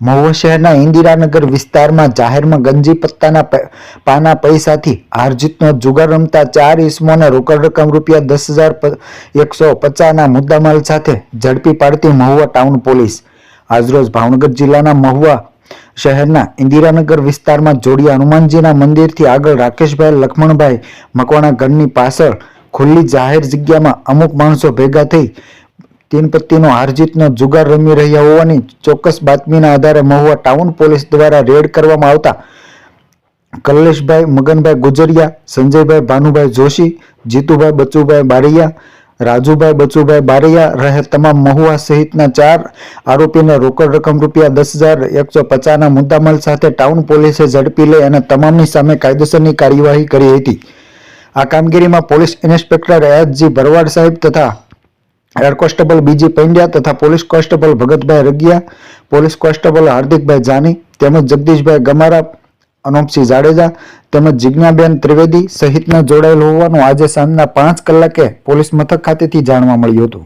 મહુવા શહેરના ઇન્દિરાનગર વિસ્તારમાં જાહેરમાં ગંજી પત્તાના પાના પૈસાથી હારજીતનો જુગાર રમતા ચાર ઈસમોને રોકડ રકમ રૂપિયા દસ હજાર એકસો પચાસના મુદ્દામાલ સાથે ઝડપી પાડતી મહુવા ટાઉન પોલીસ. આજરોજ ભાવનગર જિલ્લાના મહુવા શહેરના ઇન્દિરાનગર વિસ્તારમાં જોડિયા હનુમાનજીના મંદિરથી આગળ રાકેશભાઈ લખમણભાઈ મકવાણા ઘરની પાછળ ખુલ્લી જાહેર જગ્યામાં અમુક માણસો ભેગા થઈ તીન પત્તીનો હારજીતનો જુગાર રમી રહ્યા હોવાની ચોક્કસ બાતમીના આધારે મહુવા ટાઉન પોલીસ દ્વારા રેડ કરવામાં આવતા કલ્લેશભાઈ, મગનભાઈ ગુજરિયા, સંજયભાઈ ભાનુભાઈ જોશી, જીતુભાઈ બચુભાઈ બારૈયા, રાજુભાઈ બચુભાઈ બારૈયા રહે તમામ મહુવા સહિતના ચાર આરોપીને રોકડ રકમ રૂપિયા દસ હજાર, એકસો પચાસના મુદ્દામાલ સાથે ટાઉન પોલીસે ઝડપી લઈ અને તમામની સામે કાયદેસરની કાર્યવાહી કરી હતી. આ કામગીરીમાં પોલીસ ઇન્સ્પેક્ટર એચજી ભરવાડ સાહેબ તથા હેડ કોન્સ્ટેબલ બીજી પંડ્યા તથા પોલીસ કોન્સ્ટેબલ ભગતભાઈ રગિયા, પોલીસ કોન્સ્ટેબલ હાર્દિકભાઈ જાની, તેમજ જગદીશભાઈ ગમારા અનોપસિંહ જાડેજા, તેમજ જિજ્ઞાબેન ત્રિવેદી સહિતના જોડાયેલ હોવાનું આજે સાંજના પાંચ કલાકે પોલીસ મથક ખાતેથી જાણવા મળ્યું હતું.